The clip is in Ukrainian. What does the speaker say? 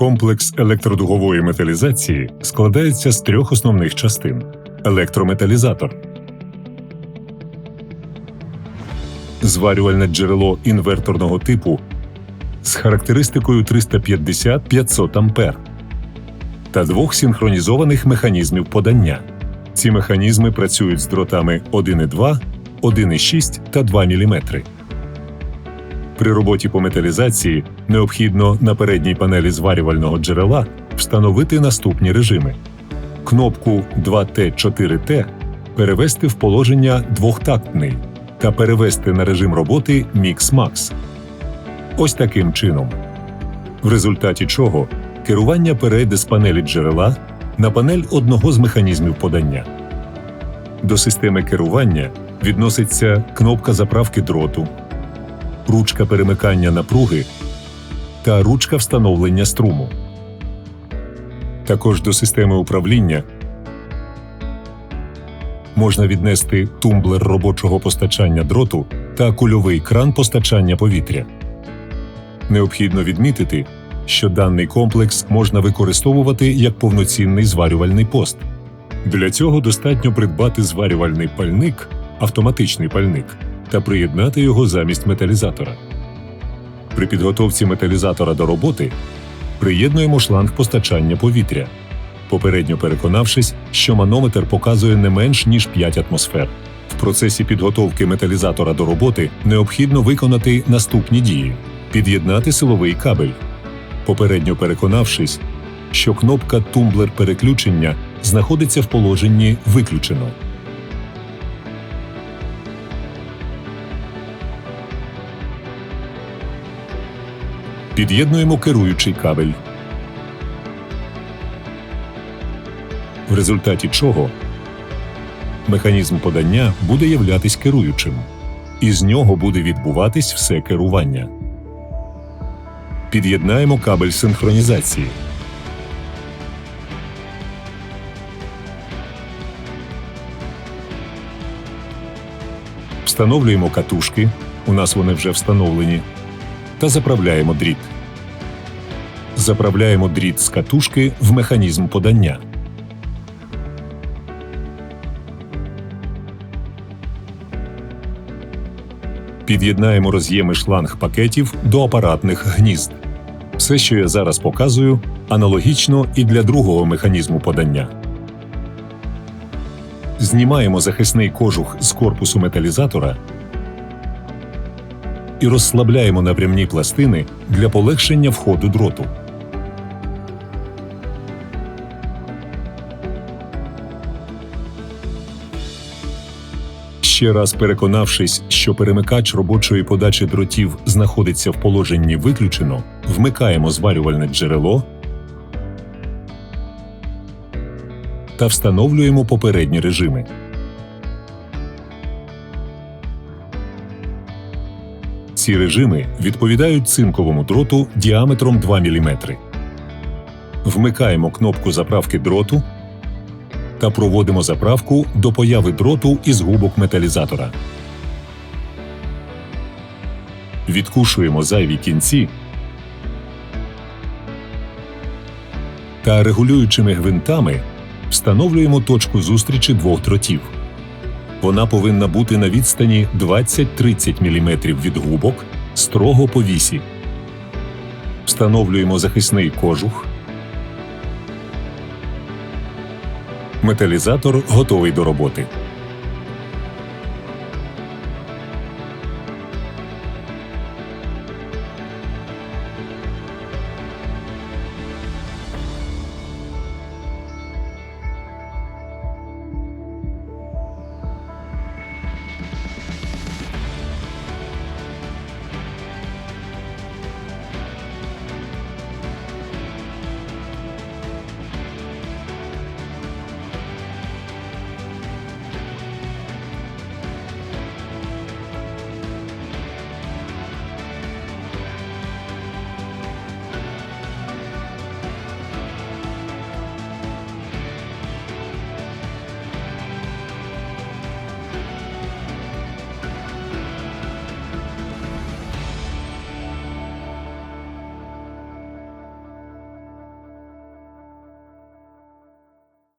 Комплекс електродугової металізації складається з трьох основних частин: електрометалізатор, зварювальне джерело інверторного типу з характеристикою 350-500 А та двох синхронізованих механізмів подання. Ці механізми працюють з дротами 1,2, 1,6 та 2 мм. При роботі по металізації необхідно на передній панелі зварювального джерела встановити наступні режими: кнопку 2T4T перевести в положення двохтактний та перевести на режим роботи Mix Max. Ось таким чином. В результаті чого керування перейде з панелі джерела на панель одного з механізмів подання. До системи керування відноситься кнопка заправки дроту, ручка перемикання напруги та ручка встановлення струму. Також до системи управління можна віднести тумблер робочого постачання дроту та кульовий кран постачання повітря. Необхідно відмітити, що даний комплекс можна використовувати як повноцінний зварювальний пост. Для цього достатньо придбати зварювальний пальник, автоматичний пальник та приєднати його замість металізатора. При підготовці металізатора до роботи приєднуємо шланг постачання повітря, попередньо переконавшись, що манометр показує не менш ніж 5 атмосфер. В процесі підготовки металізатора до роботи необхідно виконати наступні дії: під'єднати силовий кабель, попередньо переконавшись, що кнопка тумблер переключення знаходиться в положенні виключено. Під'єднуємо керуючий кабель. В результаті чого механізм подання буде являтись керуючим, і з нього буде відбуватись все керування. Під'єднаємо кабель синхронізації. Встановлюємо катушки. У нас вони вже встановлені. Та заправляємо дріт. Заправляємо дріт з катушки в механізм подання. Під'єднаємо роз'єми шланг пакетів до апаратних гнізд. Все, що я зараз показую, аналогічно і для другого механізму подання. Знімаємо захисний кожух з корпусу металізатора і розслабляємо напрямні пластини для полегшення входу дроту. Ще раз переконавшись, що перемикач робочої подачі дротів знаходиться в положенні виключено, вмикаємо зварювальне джерело та встановлюємо попередні режими. Ці режими відповідають цинковому дроту діаметром 2 мм. Вмикаємо кнопку заправки дроту та проводимо заправку до появи дроту із губок металізатора. Відкушуємо зайві кінці та регулюючими гвинтами встановлюємо точку зустрічі двох дротів. Вона повинна бути на відстані 20-30 мм від губок строго по вісі. Встановлюємо захисний кожух. Металізатор готовий до роботи.